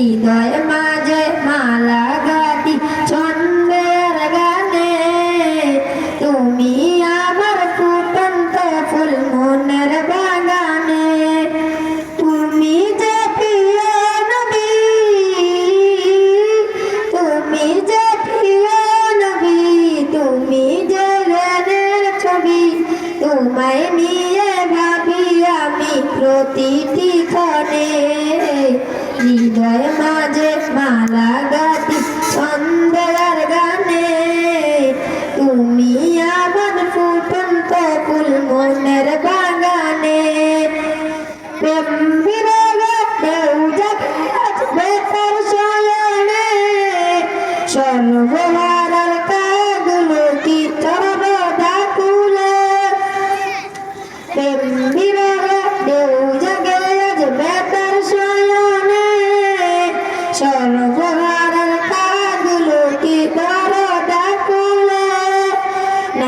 হৃদয় প্রতিটি ক্ষণে হৃদয় মাঝে মালা গাতি সন্ধ্যার গানে। তুমি আমার ফুটন্ত ফুল মনের বাগানে। প্রেম সর্বহারার কাগুলো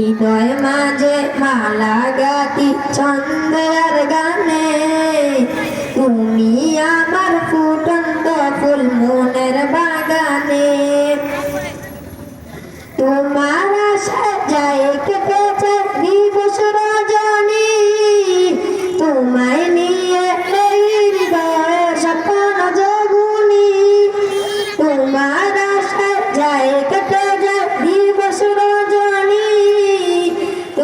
হৃদয় মাঝে মালা গাতি চন্দ্রের গানে। তুমি আমার ফুটন্ত ফুল মনের বাগানে। তোমার সাজায় যায়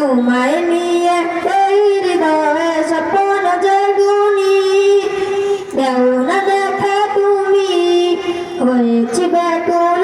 তোমায় নিয়ে এই হৃদয়ে স্বপ্ন জাগুনি। দেও না হয়েছি বেগুন